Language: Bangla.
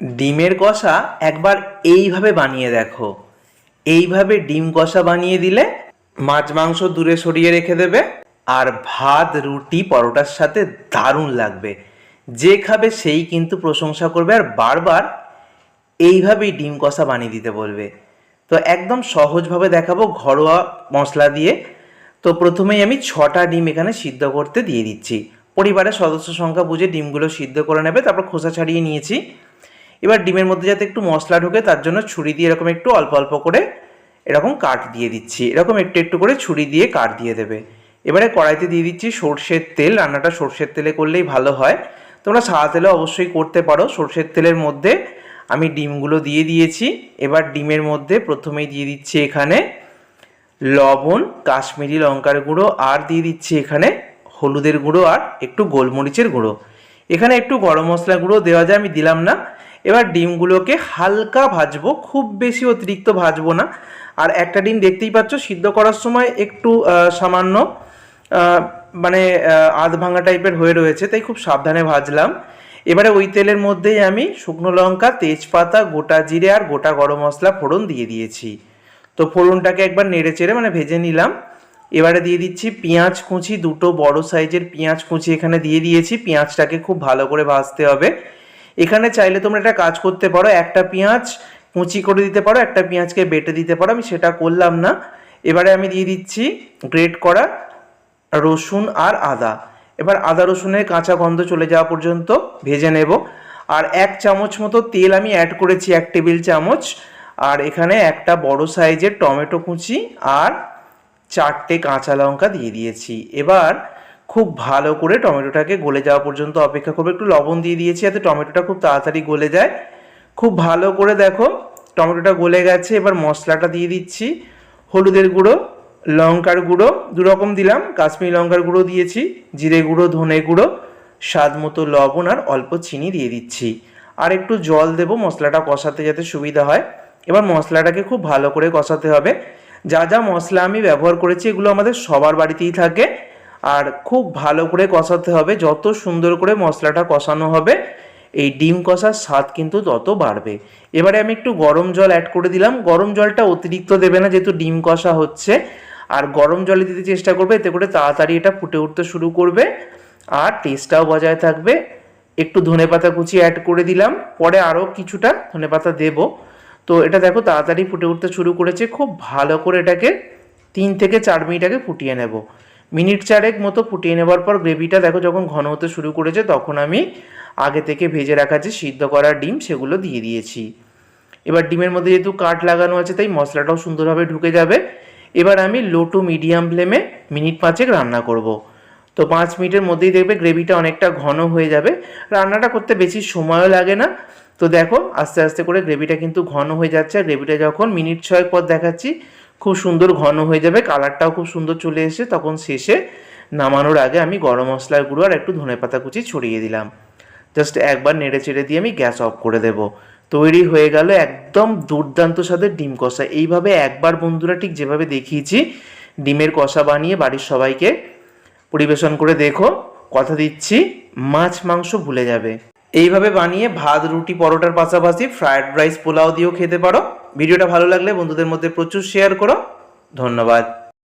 ডিমের কষা একবার এইভাবে বানিয়ে দেখো। এইভাবে ডিম কষা বানিয়ে দিলে মাছ মাংস দূরে সরিয়ে রেখে দেবে আর ভাত, রুটি, পরোটার সাথে দারুণ লাগবে। যে খাবে সেই কিন্তু প্রশংসা করবে আর বারবার এইভাবেই ডিম কষা বানিয়ে দিতে বলবে। তো একদম সহজভাবে দেখাবো ঘরোয়া মশলা দিয়ে। তো প্রথমেই আমি ছটা ডিম এখানে সিদ্ধ করতে দিয়ে দিচ্ছি। পরিবারের সদস্য সংখ্যা বুঝে ডিমগুলো সিদ্ধ করে নেবে, তারপর খোসা ছাড়িয়ে নিয়েছি। এবার ডিমের মধ্যে যাতে একটু মশলা ঢোকে, তার জন্য ছুরি দিয়ে এরকম একটু অল্প অল্প করে এরকম কাট দিয়ে দিচ্ছি। এরকম একটু একটু করে ছুরি দিয়ে কাট দিয়ে দেবে। এবারে কড়াইতে দিয়ে দিচ্ছি সর্ষের তেল। রান্নাটা সর্ষের তেলে করলেই ভালো হয়। তোমরা সাদা তেলে অবশ্যই করতে পারো। সর্ষের তেলের মধ্যে আমি ডিমগুলো দিয়ে দিয়েছি। এবার ডিমের মধ্যে প্রথমেই দিয়ে দিচ্ছি এখানে লবণ, কাশ্মীরি লঙ্কার গুঁড়ো, আর দিয়ে দিচ্ছি এখানে হলুদের গুঁড়ো আর একটু গোলমরিচের গুঁড়ো। এখানে একটু গরম মশলা গুঁড়ো দেওয়া যায়, আমি দিলাম না। এবার ডিমগুলোকে হালকা ভাজবো, খুব বেশি অতিরিক্ত ভাজবো না। আর একটা ডিম দেখতেই পাচ্ছ, সিদ্ধ করার সময় একটু সামান্য মানে আধ ভাঙা টাইপের হয়ে রয়েছে, তাই খুব সাবধানে ভাজলাম। এবারে ওই তেলের মধ্যেই আমি শুকনো লঙ্কা, তেজপাতা, গোটা জিরে আর গোটা গরম মশলা ফোড়ন দিয়ে দিয়েছি। তো ফোড়নটাকে একবার নেড়ে চেড়ে মানে ভেজে নিলাম। এবারে দিয়ে দিচ্ছি পেঁয়াজ কুচি, দুটো বড় সাইজের পেঁয়াজ কুচি এখানে দিয়ে দিয়েছি। পেঁয়াজটাকে খুব ভালো করে ভাজতে হবে। এখানে চাইলে তোমরা একটা কাজ করতে পারো, একটা পেঁয়াজ কুচি করে দিতে পারো, একটা পেঁয়াজকে বেটে দিতে পারো, আমি সেটা করলাম না। এবারে আমি দিয়ে দিচ্ছি গ্রেট করা রসুন আর আদা। এবার আদা রসুনের কাঁচা গন্ধ চলে যাওয়া পর্যন্ত ভেজে নেব। আর এক চামচ মতো তেল আমি অ্যাড করেছি, এক টেবিল চামচ। আর এখানে একটা বড় সাইজের টমেটো কুচি আর চারটে কাঁচা লঙ্কা দিয়ে দিয়েছি। এবার খুব ভালো করে টমেটোটাকে গলে যাওয়া পর্যন্ত অপেক্ষা করব। একটু লবণ দিয়ে দিয়েছি যাতে টমেটোটা খুব তাড়াতাড়ি গলে যায়। খুব ভালো করে দেখো টমেটোটা গলে গেছে। এবার মশলাটা দিয়ে দিচ্ছি। হলুদের গুঁড়ো, লঙ্কার গুঁড়ো, দু রকম দিলাম। কাশ্মীরি লঙ্কার গুঁড়ো দিয়েছি, জিরে গুঁড়ো, ধনে গুঁড়ো, স্বাদ মতো লবণ আর অল্প চিনি দিয়ে দিচ্ছি। আর একটু জল দেবো মশলাটা কষাতে যাতে সুবিধা হয়। এবার মশলাটাকে খুব ভালো করে কষাতে হবে। যা যা মশলা আমি ব্যবহার করেছি এগুলো আমাদের সবার বাড়িতেই থাকে। আর খুব ভালো করে কষাতে হবে। যত সুন্দর করে মশলাটা কষানো হবে, এই ডিম কষার স্বাদ কিন্তু তত বাড়বে। এবারে আমি একটু গরম জল অ্যাড করে দিলাম। গরম জলটা অতিরিক্ত দেবে না, যেহেতু ডিম কষা হচ্ছে। আর গরম জলে দিতে চেষ্টা করবে, এতে করে তাড়াতাড়ি এটা ফুটে উঠতে শুরু করবে। আর টেস্টটাও বজায় থাকবে। একটু ধনেপাতা কুচি অ্যাড করে দিলাম। পরে আরও কিছুটা ধনেপাতা দেবো। তো এটা দেখো, তাড়াতাড়ি ফুটে উঠতে শুরু করেছে। খুব ভালো করে এটাকে তিন থেকে চার মিনিট আগে ফুটিয়ে নেব। মিনিট চারেক মতো ফুটিয়ে নেবার পর গ্রেভিটা দেখো যখন ঘন হতে শুরু করেছে, তখন আমি আগে থেকে ভেজে রাখা যে সিদ্ধ করা ডিম সেগুলো দিয়ে দিয়েছি। এবার ডিমের মধ্যে যেহেতু কাঠ লাগানো আছে, তাই মশলাটাও সুন্দরভাবে ঢুকে যাবে। এবার আমি লো টু মিডিয়াম ফ্লেমে মিনিট পাঁচেক রান্না করব। তো পাঁচ মিনিটের মধ্যেই দেখবে গ্রেভিটা অনেকটা ঘন হয়ে যাবে। রান্নাটা করতে বেশি সময়ও লাগে না। তো দেখো, আস্তে আস্তে করে গ্রেভিটা কিন্তু ঘন হয়ে যাচ্ছে। আর গ্রেভিটা যখন মিনিট ছয়েক পর দেখাচ্ছি খুব সুন্দর ঘন হয়ে যাবে, কালারটাও খুব সুন্দর চলে এসে তখন শেষে নামানোর আগে আমি গরম মশলার গুঁড়ো আর একটু ধনেপাতা কুচি ছড়িয়ে দিলাম। জাস্ট একবার নেড়ে চেড়ে দিয়ে আমি গ্যাস অফ করে দেব। তৈরি হয়ে গেল একদম দুর্দান্ত স্বাদের ডিম কষা। এইভাবে একবার বন্ধুরা ঠিক যেভাবে দেখিয়েছি, ডিমের কষা বানিয়ে বাড়ির সবাইকে পরিবেশন করে দেখো, কথা দিচ্ছি, মাছ মাংস ভুলে যাবে। এইভাবে বানিয়ে ভাত, রুটি, পরোটার পাশাপাশি ফ্রায়েড রাইস পোলাও দিয়েও খেতে পারো। ভিডিওটা ভালো লাগলে বন্ধুদের মধ্যে প্রচুর শেয়ার করো। ধন্যবাদ।